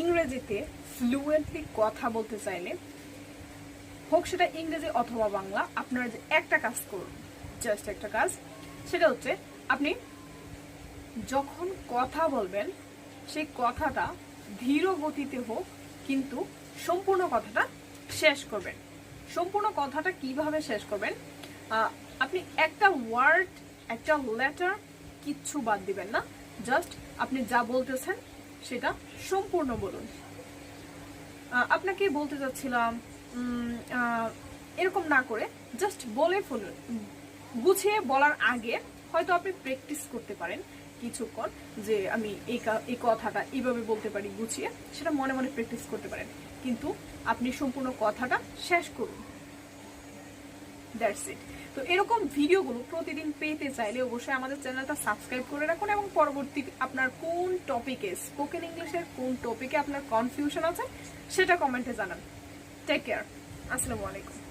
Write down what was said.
ইংরেজিতে ফ্লুয়েন্টলি কথা বলতে চাইলে, হোক সেটা ইংরেজি অথবা বাংলা, আপনারা যে একটা কাজ করুন জাস্ট একটা কাজ, সেটা হচ্ছে আপনি যখন কথা বলবেন, সেই কথাটা ধীর গতিতে হোক, কিন্তু সম্পূর্ণ কথাটা শেষ করবেন। সম্পূর্ণ কথাটা কীভাবে শেষ করবেন? আপনি একটা ওয়ার্ড একটা লেটার কিচ্ছু বাদ দিবেন না জাস্ট আপনি যা বলতেছেন সেটা সম্পূর্ণ বলুন। আপনাকে বলতে চাচ্ছিলাম এরকম না করে জাস্ট বলে ফেলুন। গুছিয়ে বলার আগে হয়তো আপনি প্র্যাকটিস করতে পারেন কিছুক্ষণ, যে আমি এই কথাটা এইভাবে বলতে পারি গুছিয়ে সেটা মনে মনে প্র্যাকটিস করতে পারেন। কিন্তু আপনি সম্পূর্ণ কথাটা শেষ করুন। দ্যাটস ইট তো এরকম ভিডিওগুলো প্রতিদিন পেতে চাইলে অবশ্যই আমাদের চ্যানেলটা সাবস্ক্রাইব করে রাখুন এবং পরবর্তী আপনার কোন টপিকে স্পোকেন ইংলিশের কোন টপিকে আপনার কনফিউশন আছে, সেটা কমেন্টে জানান। টেক কেয়ার আসসালামু আলাইকুম।